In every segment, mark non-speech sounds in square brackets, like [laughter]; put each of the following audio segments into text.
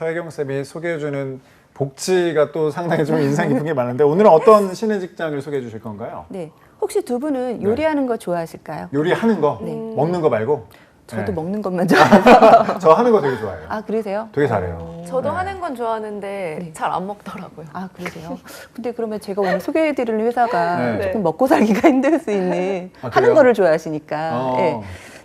서혜경 쌤이 소개해주는 복지가 또 상당히 좀 인상 깊은 게 많은데 오늘은 어떤 신의 직장을 소개해 주실 건가요? 네. 혹시 두 분은 요리하는 거 좋아하실까요? 요리하는 거, 네. 먹는 거 말고. 저도 네. 먹는 것만 [laughs] 좋아해서. 저 하는 거 되게 좋아해요. 아, 그러세요? 되게 잘해요. 저도 네. 하는 건 좋아하는데 네. 잘 안 먹더라고요. 아, 그러세요? 근데 그러면 제가 오늘 소개해드릴 회사가 네. 조금 먹고 살기가 [laughs] 힘들 수 있는 아, 하는 그래요? 거를 좋아하시니까. 어. 네.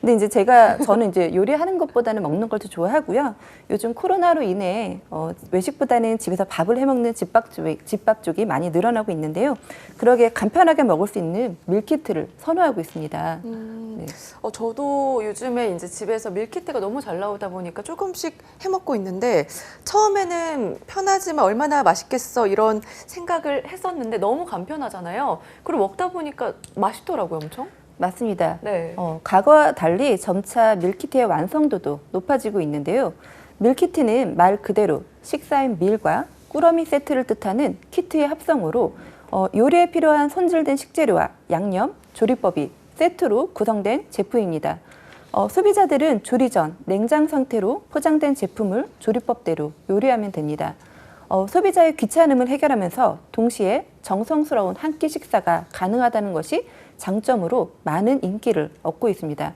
근데 이제 제가 저는 이제 요리하는 것보다는 먹는 걸 더 좋아하고요. 요즘 코로나로 인해 어, 외식보다는 집에서 밥을 해 먹는 집밥 쪽 집밥 쪽이 많이 늘어나고 있는데요. 그러게 간편하게 먹을 수 있는 밀키트를 선호하고 있습니다. 음, 네. 어, 저도 요즘에 이제 집에서 밀키트가 너무 잘 나오다 보니까 조금씩 해 먹고 있는데 처음에는 편하지만 얼마나 맛있겠어 이런 생각을 했었는데 너무 간편하잖아요. 그리고 먹다 보니까 맛있더라고요, 엄청. 맞습니다. 네. 어, 과거와 달리 점차 밀키트의 완성도도 높아지고 있는데요. 밀키트는 말 그대로 식사인 밀과 꾸러미 세트를 뜻하는 키트의 합성어로 어, 요리에 필요한 손질된 식재료와 양념, 조리법이 세트로 구성된 제품입니다. 어, 소비자들은 조리 전 냉장 상태로 포장된 제품을 조리법대로 요리하면 됩니다. 어, 소비자의 귀찮음을 해결하면서 동시에 정성스러운 한 끼 식사가 가능하다는 것이 장점으로 많은 인기를 얻고 있습니다.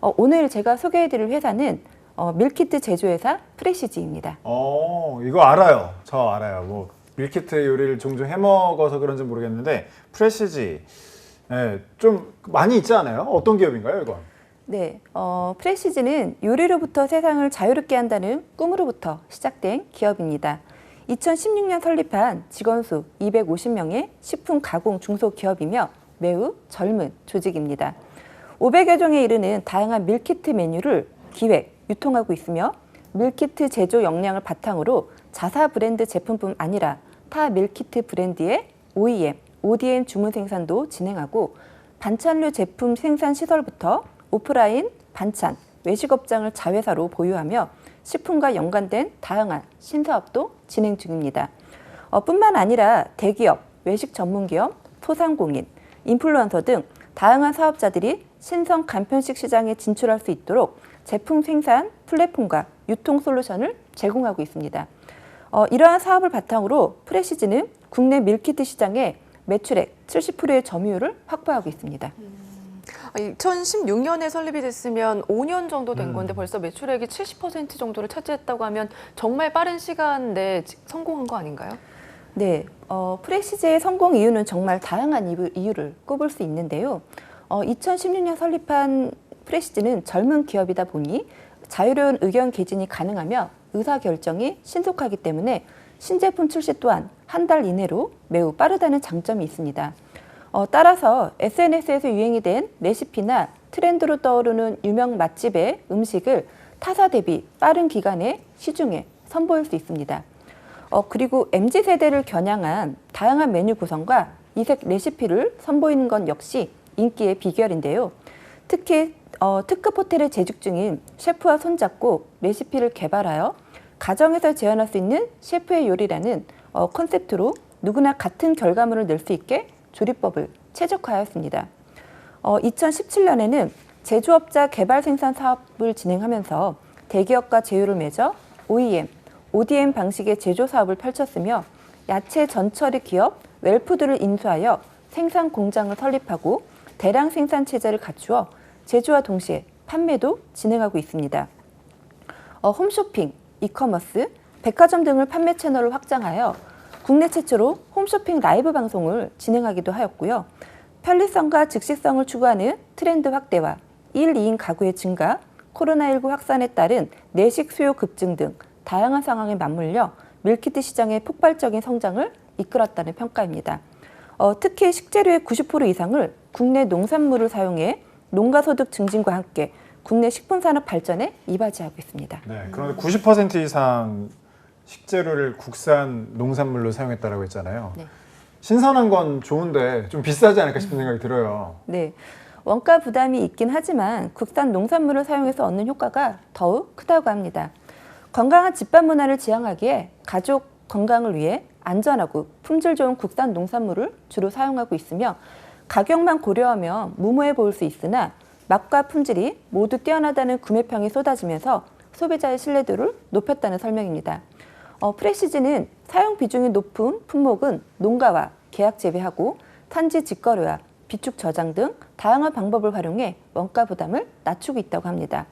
어, 오늘 제가 소개해드릴 회사는 어, 밀키트 제조회사 프레시지입니다. 어, 이거 알아요. 저 알아요. 뭐 밀키트 요리를 종종 해 먹어서 그런지 모르겠는데 프레시지, 예, 좀 많이 있지 않아요? 어떤 기업인가요, 이건? 네, 어, 프레시지는 요리로부터 세상을 자유롭게 한다는 꿈으로부터 시작된 기업입니다. 2016년 설립한 직원 수 250명의 식품 가공 중소기업이며 매우 젊은 조직입니다. 500여 종에 이르는 다양한 밀키트 메뉴를 기획, 유통하고 있으며 밀키트 제조 역량을 바탕으로 자사 브랜드 제품뿐 아니라 타 밀키트 브랜드의 OEM, ODM 주문 생산도 진행하고 반찬류 제품 생산 시설부터 오프라인, 반찬, 외식업장을 자회사로 보유하며 식품과 연관된 다양한 신사업도 진행 중입니다. 어, 뿐만 아니라 대기업, 외식 전문기업, 소상공인, 인플루언서 등 다양한 사업자들이 신성 간편식 시장에 진출할 수 있도록 제품 생산 플랫폼과 유통 솔루션을 제공하고 있습니다. 어, 이러한 사업을 바탕으로 프레시즈는 국내 밀키트 시장에 매출액 70%의 점유율을 확보하고 있습니다. 2016년에 설립이 됐으면 5년 정도 된 음. 건데 벌써 매출액이 70% 정도를 차지했다고 하면 정말 빠른 시간 내에 성공한 거 아닌가요? 네, 어, 프레시즈의 성공 이유는 정말 다양한 이유, 이유를 꼽을 수 있는데요. 어, 2016년 설립한 프레시즈는 젊은 기업이다 보니 자유로운 의견 개진이 가능하며 의사 결정이 신속하기 때문에 신제품 출시 또한 한 달 이내로 매우 빠르다는 장점이 있습니다. 어, 따라서 SNS에서 유행이 된 레시피나 트렌드로 떠오르는 유명 맛집의 음식을 타사 대비 빠른 기간에 시중에 선보일 수 있습니다. 어, 그리고 MZ 세대를 겨냥한 다양한 메뉴 구성과 이색 레시피를 선보이는 건 역시 인기의 비결인데요. 특히 어, 특급 호텔에 재직 중인 셰프와 손잡고 레시피를 개발하여 가정에서 재현할 수 있는 셰프의 요리라는 어, 컨셉트로 누구나 같은 결과물을 낼 수 있게 조리법을 최적화하였습니다. 어, 2017년에는 제조업자 개발 생산 사업을 진행하면서 대기업과 제휴를 맺어 OEM, ODM 방식의 제조 사업을 펼쳤으며 야채 전처리 기업 웰푸드를 인수하여 생산 공장을 설립하고 대량 생산 체제를 갖추어 제조와 동시에 판매도 진행하고 있습니다. 어, 홈쇼핑, 이커머스, 백화점 등을 판매 채널을 확장하여 국내 최초로 홈쇼핑 라이브 방송을 진행하기도 하였고요. 편리성과 즉시성을 추구하는 트렌드 확대와 1, 2인 가구의 증가, 코로나19 확산에 따른 내식 수요 급증 등 다양한 상황에 맞물려 밀키트 시장의 폭발적인 성장을 이끌었다는 평가입니다. 어, 특히 식재료의 90% 이상을 국내 농산물을 사용해 농가 소득 증진과 함께 국내 식품 산업 발전에 이바지하고 있습니다. 네, 그런데 90% 이상 식재료를 국산 농산물로 사용했다라고 했잖아요. 네. 신선한 건 좋은데 좀 비싸지 않을까 싶은 생각이 들어요. 네. 원가 부담이 있긴 하지만 국산 농산물을 사용해서 얻는 효과가 더욱 크다고 합니다. 건강한 집밥 문화를 지향하기에 가족 건강을 위해 안전하고 품질 좋은 국산 농산물을 주로 사용하고 있으며 가격만 고려하면 무모해 보일 수 있으나 맛과 품질이 모두 뛰어나다는 구매평이 쏟아지면서 소비자의 신뢰도를 높였다는 설명입니다. 어, 프레시즈는 사용 비중이 높은 품목은 농가와 계약 재배하고 탄지 직거래와 비축 저장 등 다양한 방법을 활용해 원가 부담을 낮추고 있다고 합니다.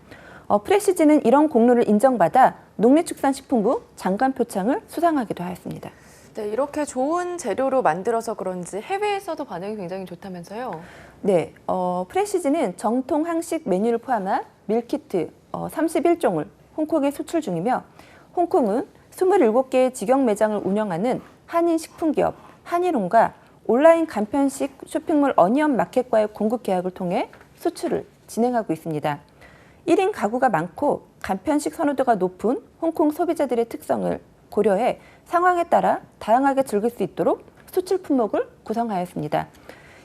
어, 프레시즈는 이런 공로를 인정받아 농림축산식품부 장관 표창을 수상하기도 하였습니다. 네, 이렇게 좋은 재료로 만들어서 그런지 해외에서도 반응이 굉장히 좋다면서요. 네, 어, 프레시즈는 정통 한식 메뉴를 포함한 밀키트 어, 31종을 홍콩에 수출 중이며 홍콩은 27개의 직영 매장을 운영하는 한인 식품기업 한일홈과 온라인 간편식 쇼핑몰 어니언 마켓과의 공급 계약을 통해 수출을 진행하고 있습니다. 1인 가구가 많고 간편식 선호도가 높은 홍콩 소비자들의 특성을 고려해 상황에 따라 다양하게 즐길 수 있도록 수출 품목을 구성하였습니다.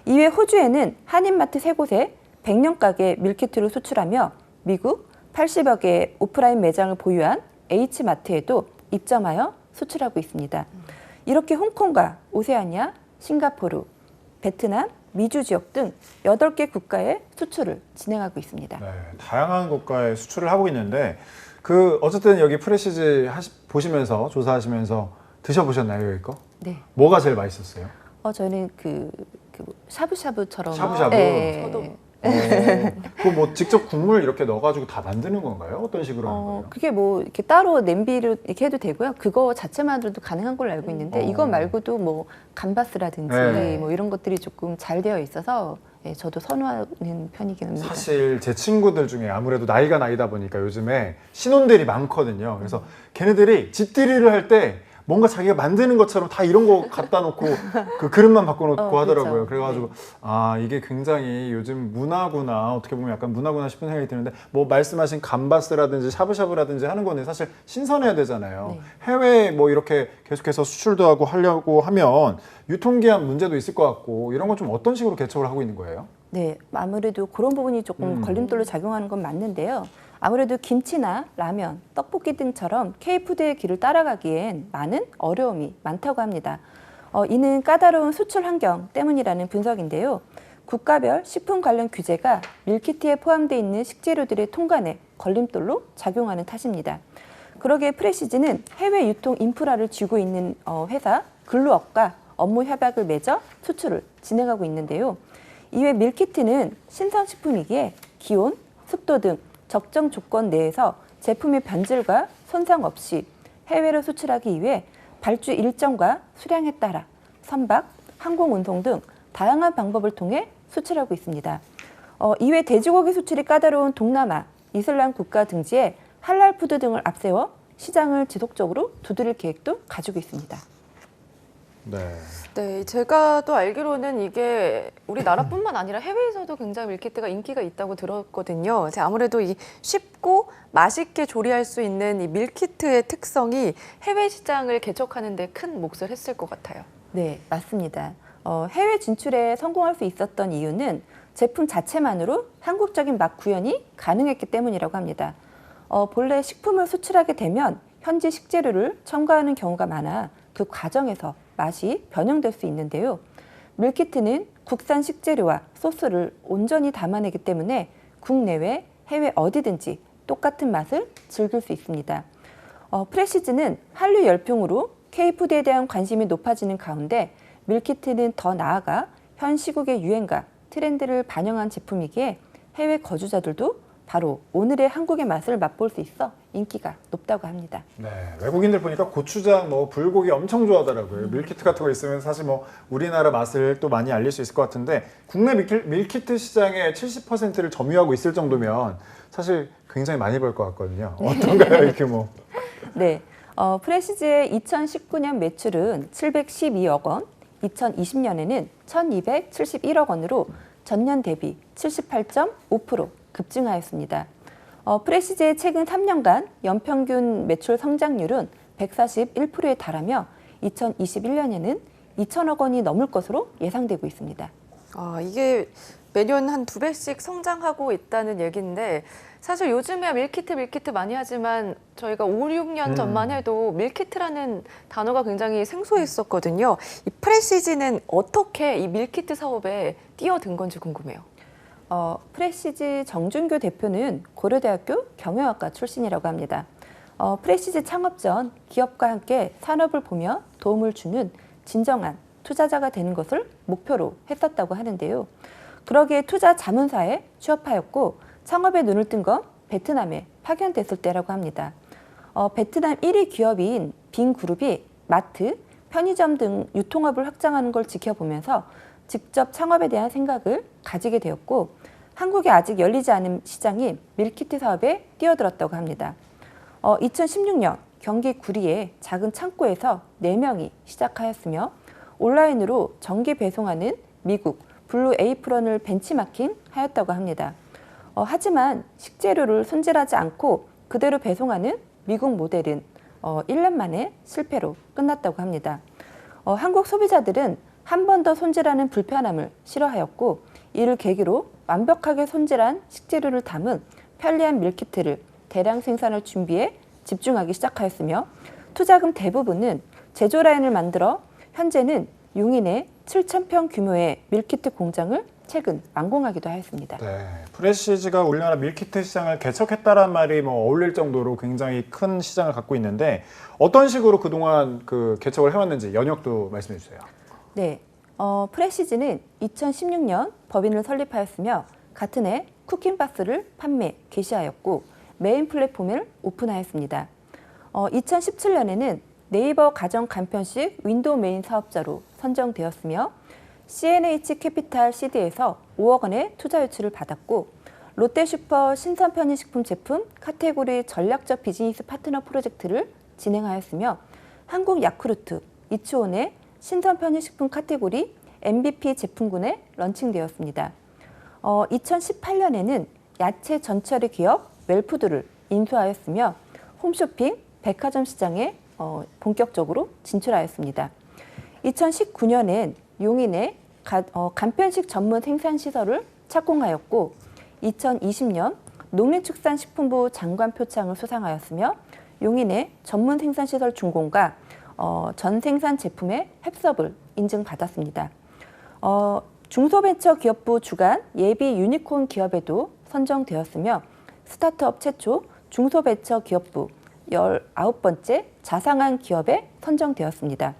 이외 호주에는 한인마트 세곳에 100년 가게 밀키트를 수출하며 미국 80여 개의 오프라인 매장을 보유한 H마트에도 입점하여 수출하고 있습니다. 이렇게 홍콩과 오세아니아, 싱가포르, 베트남, 미주 지역 등 8개 국가에 수출을 진행하고 있습니다. 네, 다양한 국가에 수출을 하고 있는데 그 어쨌든 여기 프레시즈 하시, 보시면서 조사하시면서 드셔보셨나요 여기 거? 네. 뭐가 제일 맛있었어요? 어 저는 그, 그 샤브샤브처럼 샤브샤브? 네. 저도. [laughs] 그뭐 직접 국물 이렇게 넣어가지고 다 만드는 건가요? 어떤 식으로 하는 어, 거예요? 그게 뭐 이렇게 따로 냄비로 이렇게 해도 되고요. 그거 자체만으로도 가능한 걸로 알고 있는데 어. 이거 말고도 뭐 감바스라든지 네. 뭐 이런 것들이 조금 잘 되어 있어서 예, 저도 선호하는 편이긴 합니다. 사실 제 친구들 중에 아무래도 나이가 나이다 보니까 요즘에 신혼들이 많거든요. 그래서 걔네들이 집들이를 할 때 뭔가 자기가 만드는 것처럼 다 이런 거 [laughs] 갖다 놓고 그 그릇만 바꿔놓고 어, 하더라고요. 그렇죠. 그래가지고 아 이게 굉장히 요즘 문화구나 어떻게 보면 약간 문화구나 싶은 생각이 드는데 뭐 말씀하신 감바스라든지 샤브샤브라든지 하는 거는 사실 신선해야 되잖아요. 네. 해외에 뭐 이렇게 계속해서 수출도 하고 하려고 하면 유통기한 문제도 있을 것 같고 이런 건 좀 어떤 식으로 개척을 하고 있는 거예요? 네, 아무래도 그런 부분이 조금 음. 걸림돌로 작용하는 건 맞는데요. 아무래도 김치나 라면, 떡볶이 등처럼 K푸드의 길을 따라가기엔 많은 어려움이 많다고 합니다. 어, 이는 까다로운 수출 환경 때문이라는 분석인데요. 국가별 식품 관련 규제가 밀키트에 포함되어 있는 식재료들의 통관에 걸림돌로 작용하는 탓입니다. 그러기에 프레시즈는 해외 유통 인프라를 쥐고 있는 어, 회사 글루업과 업무 협약을 맺어 수출을 진행하고 있는데요. 이외 밀키트는 신선식품이기에 기온, 습도 등 적정 조건 내에서 제품의 변질과 손상 없이 해외로 수출하기 위해 발주 일정과 수량에 따라 선박, 항공 운송 등 다양한 방법을 통해 수출하고 있습니다. 어, 이외 돼지고기 수출이 까다로운 동남아, 이슬람 국가 등지에 할랄 푸드 등을 앞세워 시장을 지속적으로 두드릴 계획도 가지고 있습니다. 네. 네, 제가 또 알기로는 이게 우리나라뿐만 아니라 해외에서도 굉장히 밀키트가 인기가 있다고 들었거든요. 아무래도 이 쉽고 맛있게 조리할 수 있는 이 밀키트의 특성이 해외 시장을 개척하는 데 큰 몫을 했을 것 같아요. 네, 맞습니다. 어, 해외 진출에 성공할 수 있었던 이유는 제품 자체만으로 한국적인 맛 구현이 가능했기 때문이라고 합니다. 어, 본래 식품을 수출하게 되면 현지 식재료를 첨가하는 경우가 많아 그 과정에서 맛이 변형될 수 있는데요. 밀키트는 국산 식재료와 소스를 온전히 담아내기 때문에 국내외, 해외 어디든지 똑같은 맛을 즐길 수 있습니다. 어, 프레시즈는 한류 열풍으로 K푸드에 대한 관심이 높아지는 가운데 밀키트는 더 나아가 현 시국의 유행과 트렌드를 반영한 제품이기에 해외 거주자들도 바로 오늘의 한국의 맛을 맛볼 수 있어 인기가 높다고 합니다. 네, 외국인들 보니까 고추장, 뭐 불고기 엄청 좋아하더라고요. 밀키트 같은 거 있으면 사실 뭐 우리나라 맛을 또 많이 알릴 수 있을 것 같은데 국내 밀키, 밀키트 시장의 70%를 점유하고 있을 정도면 사실 굉장히 많이 벌 것 같거든요. 어떤가요, 이 규모? [laughs] 네, 어, 프레시즈의 2019년 매출은 712억 원, 2020년에는 1,271억 원으로 전년 대비 78.5% 급증하였습니다. 어, 프레시즈의 최근 3년간 연평균 매출 성장률은 141%에 달하며 2021년에는 2천억 원이 넘을 것으로 예상되고 있습니다. 아, 이게 매년 한 두 배씩 성장하고 있다는 얘기인데 사실 요즘에 밀키트 밀키트 많이 하지만 저희가 5, 6년 음. 전만 해도 밀키트라는 단어가 굉장히 생소했었거든요. 이 프레시즈는 어떻게 이 밀키트 사업에 뛰어든 건지 궁금해요. 어, 프레시지 정준교 대표는 고려대학교 경영학과 출신이라고 합니다. 어, 프레시지 창업 전 기업과 함께 산업을 보며 도움을 주는 진정한 투자자가 되는 것을 목표로 했었다고 하는데요. 그러기에 투자 자문사에 취업하였고 창업에 눈을 뜬 건 베트남에 파견됐을 때라고 합니다. 어, 베트남 1위 기업인 빈그룹이 마트, 편의점 등 유통업을 확장하는 걸 지켜보면서 직접 창업에 대한 생각을 가지게 되었고 한국에 아직 열리지 않은 시장인 밀키트 사업에 뛰어들었다고 합니다. 어, 2016년 경기 구리의 작은 창고에서 4명이 시작하였으며 온라인으로 전기 배송하는 미국 블루 에이프런을 벤치마킹 하였다고 합니다. 어, 하지만 식재료를 손질하지 않고 그대로 배송하는 미국 모델은 어, 1년 만에 실패로 끝났다고 합니다. 어, 한국 소비자들은 한 번 더 손질하는 불편함을 싫어하였고 이를 계기로 완벽하게 손질한 식재료를 담은 편리한 밀키트를 대량 생산할 준비에 집중하기 시작하였으며 투자금 대부분은 제조 라인을 만들어 현재는 용인에 7,000평 규모의 밀키트 공장을 최근 완공하기도 하였습니다. 네, 프레시지가 우리나라 밀키트 시장을 개척했다는 말이 뭐 어울릴 정도로 굉장히 큰 시장을 갖고 있는데 어떤 식으로 그동안 그 개척을 해왔는지 연역도 말씀해 주세요. 네, 어, 프레시즈는 2016년 법인을 설립하였으며 같은 해 쿠킹박스를 판매 개시하였고 메인 플랫폼을 오픈하였습니다. 어, 2017년에는 네이버 가정 간편식 윈도우 메인 사업자로 선정되었으며 CNH 캐피탈 CD에서 5억 원의 투자 유치를 받았고 롯데슈퍼 신선 편의식품 제품 카테고리 전략적 비즈니스 파트너 프로젝트를 진행하였으며 한국 야쿠르트, 이츠온의 신선 편의식품 카테고리 MVP 제품군에 런칭되었습니다. 어, 2018년에는 야채 전처리 기업 웰푸드를 인수하였으며 홈쇼핑, 백화점 시장에 어, 본격적으로 진출하였습니다. 2019년엔 용인에 가- 어, 간편식 전문 생산 시설을 착공하였고 2020년 농림축산식품부 장관 표창을 수상하였으며 용인의 전문 생산 시설 준공과 어, 전 생산 제품의 햅섭을 인증받았습니다. 어, 중소벤처기업부 주간 예비 유니콘 기업에도 선정되었으며 스타트업 최초 중소벤처기업부 19번째 자상한 기업에 선정되었습니다.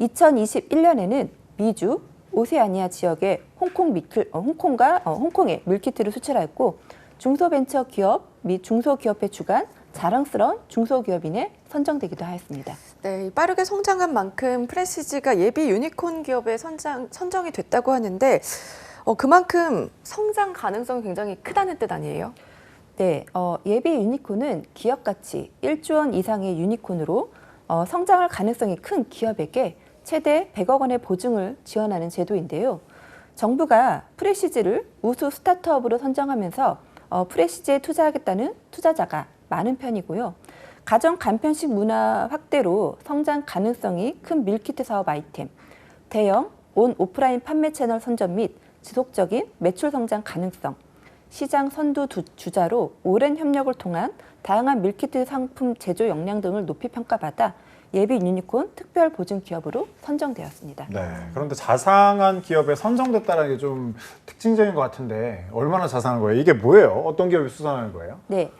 2021년에는 미주 오세아니아 지역의 홍콩 미클, 어, 홍콩과 어, 홍콩에 밀키트를 수출하였고 중소벤처기업 및 중소기업의 주간 자랑스러운 중소기업인에 선정되기도 하였습니다. 네, 빠르게 성장한 만큼 프레시지가 예비 유니콘 기업에 선정, 선정이 됐다고 하는데 어, 그만큼 성장 가능성이 굉장히 크다는 뜻 아니에요? 네, 어, 예비 유니콘은 기업 가치 1조 원 이상의 유니콘으로 어, 성장할 가능성이 큰 기업에게 최대 100억 원의 보증을 지원하는 제도인데요. 정부가 프레시즈를 우수 스타트업으로 선정하면서 어, 프레시즈에 투자하겠다는 투자자가 많은 편이고요. 가정 간편식 문화 확대로 성장 가능성이 큰 밀키트 사업 아이템, 대형 온 오프라인 판매 채널 선점 및 지속적인 매출 성장 가능성, 시장 선두 두- 주자로 오랜 협력을 통한 다양한 밀키트 상품 제조 역량 등을 높이 평가받아 예비 유니콘 특별 보증 기업으로 선정되었습니다. 네, 그런데 자상한 기업에 선정됐다는 게 좀 특징적인 것 같은데 얼마나 자상한 거예요? 이게 뭐예요? 어떤 기업이 수상하는 거예요? 네.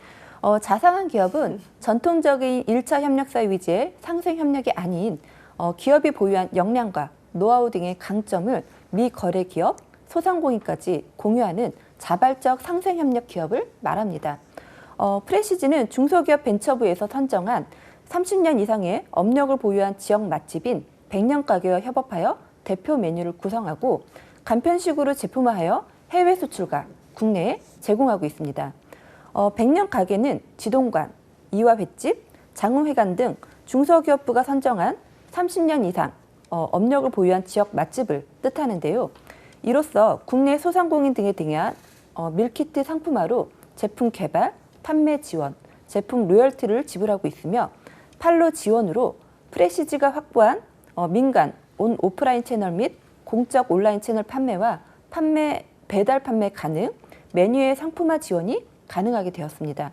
어, 자상한 기업은 전통적인 일차 협력사 위주의 상생 협력이 아닌 어, 기업이 보유한 역량과 노하우 등의 강점을 미 거래 기업, 소상공인까지 공유하는 자발적 상생 협력 기업을 말합니다. 어, 프레시지는 중소기업 벤처부에서 선정한 30년 이상의 업력을 보유한 지역 맛집인 백년 가게와 협업하여 대표 메뉴를 구성하고 간편식으로 제품화하여 해외 수출과 국내에 제공하고 있습니다. 어, 백년 가게는 지동관, 이화 횟집, 장흥회관 등 중소기업부가 선정한 30년 이상 어, 업력을 보유한 지역 맛집을 뜻하는데요. 이로써 국내 소상공인 등에 대한 어, 밀키트 상품화로 제품 개발, 판매 지원, 제품 로열티를 지불하고 있으며 판로 지원으로 프레시지가 확보한 어, 민간 온 오프라인 채널 및 공적 온라인 채널 판매와 판매 배달 판매 가능, 메뉴의 상품화 지원이 가능하게 되었습니다.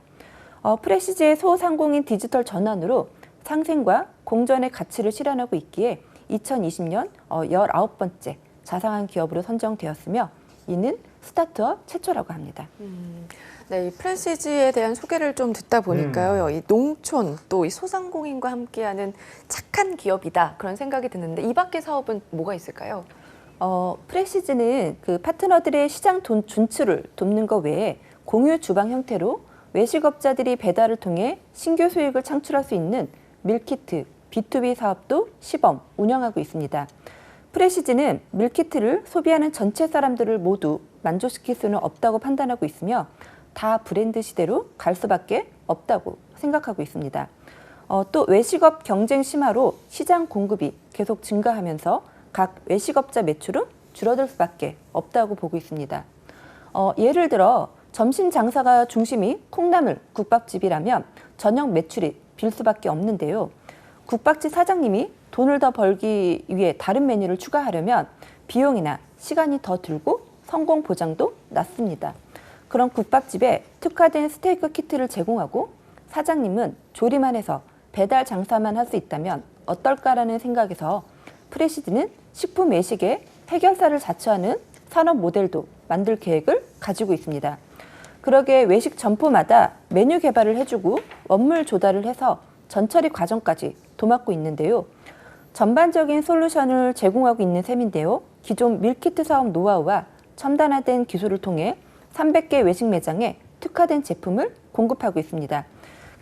어, 프레시지의 소상공인 디지털 전환으로 상생과 공존의 가치를 실현하고 있기에 2020년 어, 19번째 자상한 기업으로 선정되었으며 이는 스타트업 최초라고 합니다. 음, 네, 이 프레시지에 대한 소개를 좀 듣다 보니까요. 이 농촌 또 이 소상공인과 함께하는 착한 기업이다 그런 생각이 드는데 이 밖의 사업은 뭐가 있을까요? 어, 프레시즈는 그 파트너들의 시장 돈, 준출을 돕는 것 외에 공유 주방 형태로 외식업자들이 배달을 통해 신규 수익을 창출할 수 있는 밀키트, B2B 사업도 시범 운영하고 있습니다. 프레시즈는 밀키트를 소비하는 전체 사람들을 모두 만족시킬 수는 없다고 판단하고 있으며 다 브랜드 시대로 갈 수밖에 없다고 생각하고 있습니다. 어, 또 외식업 경쟁 심화로 시장 공급이 계속 증가하면서 각 외식업자 매출은 줄어들 수밖에 없다고 보고 있습니다. 어, 예를 들어 점심 장사가 중심이 콩나물 국밥집이라면 저녁 매출이 빌 수밖에 없는데요. 국밥집 사장님이 돈을 더 벌기 위해 다른 메뉴를 추가하려면 비용이나 시간이 더 들고 성공 보장도 낮습니다. 그런 국밥집에 특화된 스테이크 키트를 제공하고 사장님은 조리만 해서 배달 장사만 할 수 있다면 어떨까라는 생각에서 프레시드는 식품 외식의 해결사를 자처하는 산업 모델도 만들 계획을 가지고 있습니다. 그러게 외식 점포마다 메뉴 개발을 해주고 원물 조달을 해서 전처리 과정까지 도맡고 있는데요. 전반적인 솔루션을 제공하고 있는 셈인데요. 기존 밀키트 사업 노하우와 첨단화된 기술을 통해 300개 외식 매장에 특화된 제품을 공급하고 있습니다.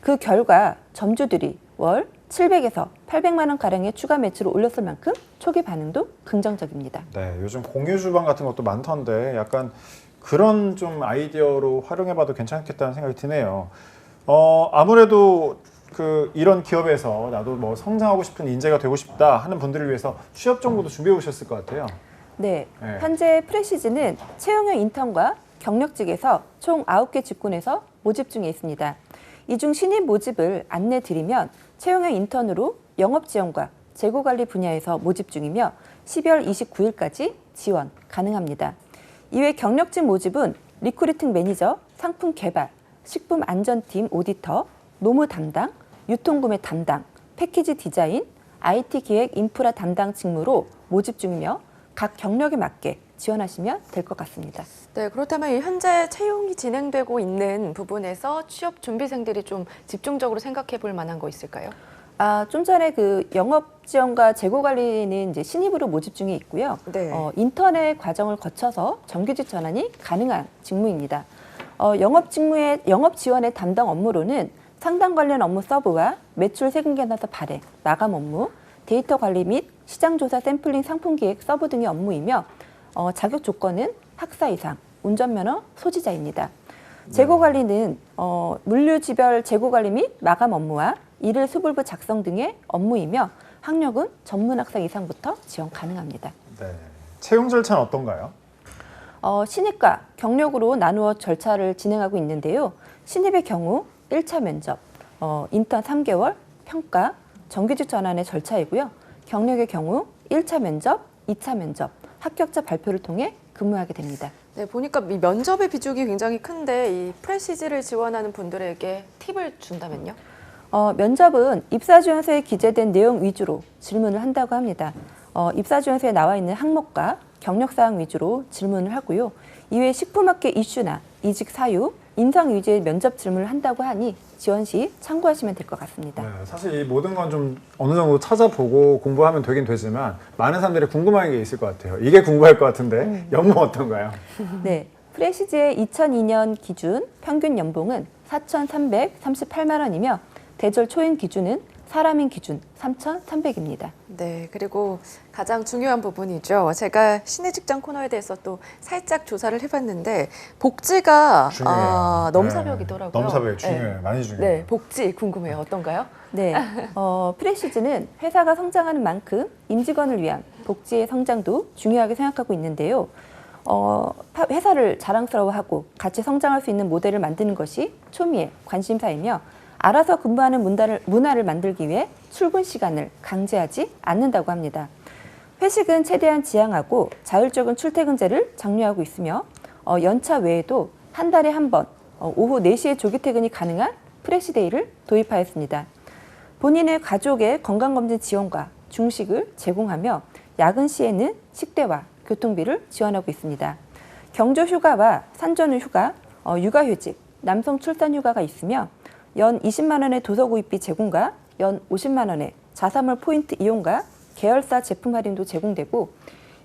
그 결과 점주들이 월 700에서 800만 원 가량의 추가 매출을 올렸을 만큼 초기 반응도 긍정적입니다. 네, 요즘 공유 주방 같은 것도 많던데 약간 그런 좀 아이디어로 활용해봐도 괜찮겠다는 생각이 드네요. 어, 아무래도 그 이런 기업에서 나도 뭐 성장하고 싶은 인재가 되고 싶다 하는 분들을 위해서 취업 정보도 준비해 오셨을 것 같아요. 네, 네. 현재 프레시즈는 채용형 인턴과 경력직에서 총 9개 직군에서 모집 중에 있습니다. 이 중 신입 모집을 안내 드리면 채용형 인턴으로 영업 지원과 재고 관리 분야에서 모집 중이며 12월 29일까지 지원 가능합니다. 이외 경력직 모집은 리크루팅 매니저, 상품 개발, 식품 안전팀 오디터, 노무 담당, 유통구매 담당, 패키지 디자인, IT 기획 인프라 담당 직무로 모집 중이며 각 경력에 맞게 지원하시면 될 것 같습니다. 네, 그렇다면 이 현재 채용이 진행되고 있는 부분에서 취업 준비생들이 좀 집중적으로 생각해 볼 만한 거 있을까요? 아, 좀 전에 그 영업 지원과 재고 관리는 이제 신입으로 모집 중에 있고요. 네. 어, 인턴의 과정을 거쳐서 정규직 전환이 가능한 직무입니다. 어, 영업 직무의 영업 지원의 담당 업무로는 상담 관련 업무 서브와 매출 세금 계산서 발행, 마감 업무, 데이터 관리 및 시장 조사 샘플링 상품 기획 서브 등의 업무이며 어, 자격 조건은 학사 이상, 운전면허 소지자입니다. 재고 관리는 어, 물류 지별 재고 관리 및 마감 업무와 일일 수불부 작성 등의 업무이며 학력은 전문 학사 이상부터 지원 가능합니다. 네. 채용 절차는 어떤가요? 어, 신입과 경력으로 나누어 절차를 진행하고 있는데요. 신입의 경우 1차 면접, 어, 인턴 3개월, 평가, 정규직 전환의 절차이고요. 경력의 경우 1차 면접, 2차 면접, 합격자 발표를 통해 근무하게 됩니다. 네, 보니까 이 면접의 비중이 굉장히 큰데 이 프레시지를 지원하는 분들에게 팁을 준다면요? 어, 면접은 입사지원서에 기재된 내용 위주로 질문을 한다고 합니다. 어, 입사지원서에 나와 있는 항목과 경력사항 위주로 질문을 하고요. 이외에 식품업계 이슈나 이직 사유, 인성 위주의 면접 질문을 한다고 하니 지원 시 참고하시면 될 것 같습니다. 네, 사실 이 모든 건 좀 어느 정도 찾아보고 공부하면 되긴 되지만 많은 사람들이 궁금한 게 있을 것 같아요. 이게 궁금할 것 같은데 [laughs] 연봉 어떤가요? [laughs] 네, 프레시즈의 2002년 기준 평균 연봉은 4,338만 원이며 대졸 초임 기준은 사람인 기준 3,300입니다. 네, 그리고 가장 중요한 부분이죠. 제가 신의 직장 코너에 대해서 또 살짝 조사를 해봤는데 복지가 중요해요. 아, 네. 넘사벽이더라고요. 넘사벽 중요해요. 네. 많이 중요해요. 네, 복지 궁금해요. 어떤가요? 네, [laughs] 어, 프레시즈는 회사가 성장하는 만큼 임직원을 위한 복지의 성장도 중요하게 생각하고 있는데요. 어, 파- 회사를 자랑스러워하고 같이 성장할 수 있는 모델을 만드는 것이 초미의 관심사이며 알아서 근무하는 문화를, 문화를 만들기 위해 출근 시간을 강제하지 않는다고 합니다. 회식은 최대한 지양하고 자율적인 출퇴근제를 장려하고 있으며 어, 연차 외에도 한 달에 한번 어, 오후 4시에 조기 퇴근이 가능한 프레시데이를 도입하였습니다. 본인의 가족의 건강검진 지원과 중식을 제공하며 야근 시에는 식대와 교통비를 지원하고 있습니다. 경조 휴가와 산전후 휴가, 어, 육아휴직, 남성 출산 휴가가 있으며 연 20만 원의 도서 구입비 제공과 연 50만 원의 자사몰 포인트 이용과 계열사 제품 할인도 제공되고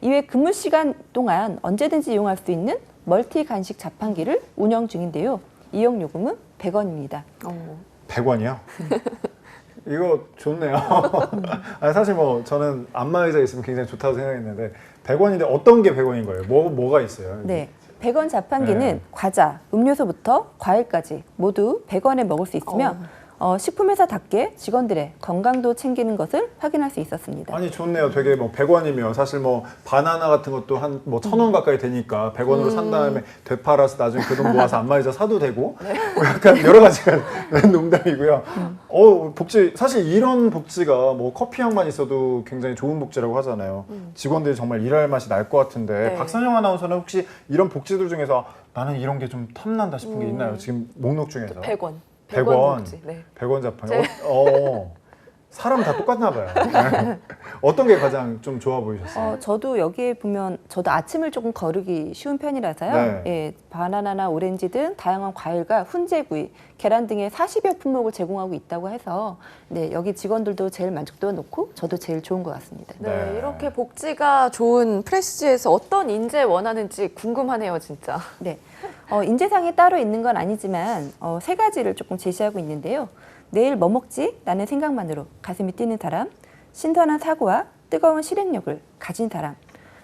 이외 근무 시간 동안 언제든지 이용할 수 있는 멀티 간식 자판기를 운영 중인데요. 이용 요금은 100원입니다. 어. 100원이요? [laughs] 이거 좋네요. [laughs] 아니, 사실 뭐 저는 안마 의자 있으면 굉장히 좋다고 생각했는데 100원인데 어떤 게 100원인 거예요? 뭐 뭐가 있어요? 네. 100원 자판기는 네. 과자, 음료수부터 과일까지 모두 100원에 먹을 수 있으며 어, 식품회사답게 직원들의 건강도 챙기는 것을 확인할 수 있었습니다. 아니 좋네요. 되게 뭐 100원이면 사실 뭐 바나나 같은 것도 한 뭐 천 원 가까이 되니까 100원으로 산 다음에 되팔아서 나중에 그 돈 모아서 안마의자 사도 되고 [laughs] 뭐 약간 여러 가지가 [laughs] 농담이고요. 어 복지 사실 이런 복지가 뭐 커피 향만 있어도 굉장히 좋은 복지라고 하잖아요. 직원들이 정말 일할 맛이 날 것 같은데 네. 박선영 아나운서는 혹시 이런 복지들 중에서 나는 이런 게 좀 탐난다 싶은 게 있나요? 지금 목록 중에서 100원. 100원. 100원 복지. 네. 100원 자판. 제- 어, 어. 사람 다 똑같나 봐요. 네. [laughs] 어떤 게 가장 좀 좋아 보이셨어요? 어, 저도 여기에 보면 저도 아침을 조금 거르기 쉬운 편이라서요. 네. 예, 바나나나 오렌지 등 다양한 과일과 훈제구이, 계란 등의 40여 품목을 제공하고 있다고 해서 네, 여기 직원들도 제일 만족도가 높고 저도 제일 좋은 것 같습니다. 네, 네. 이렇게 복지가 좋은 프레시지에서 어떤 인재 원하는지 궁금하네요, 진짜. 네. 어, 인재상에 따로 있는 건 아니지만 어, 세 가지를 조금 제시하고 있는데요. 내일 뭐 먹지? 라는 생각만으로 가슴이 뛰는 사람, 신선한 사고와 뜨거운 실행력을 가진 사람,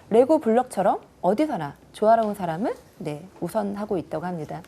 레고 블럭처럼 어디서나 조화로운 사람을 네, 우선하고 있다고 합니다.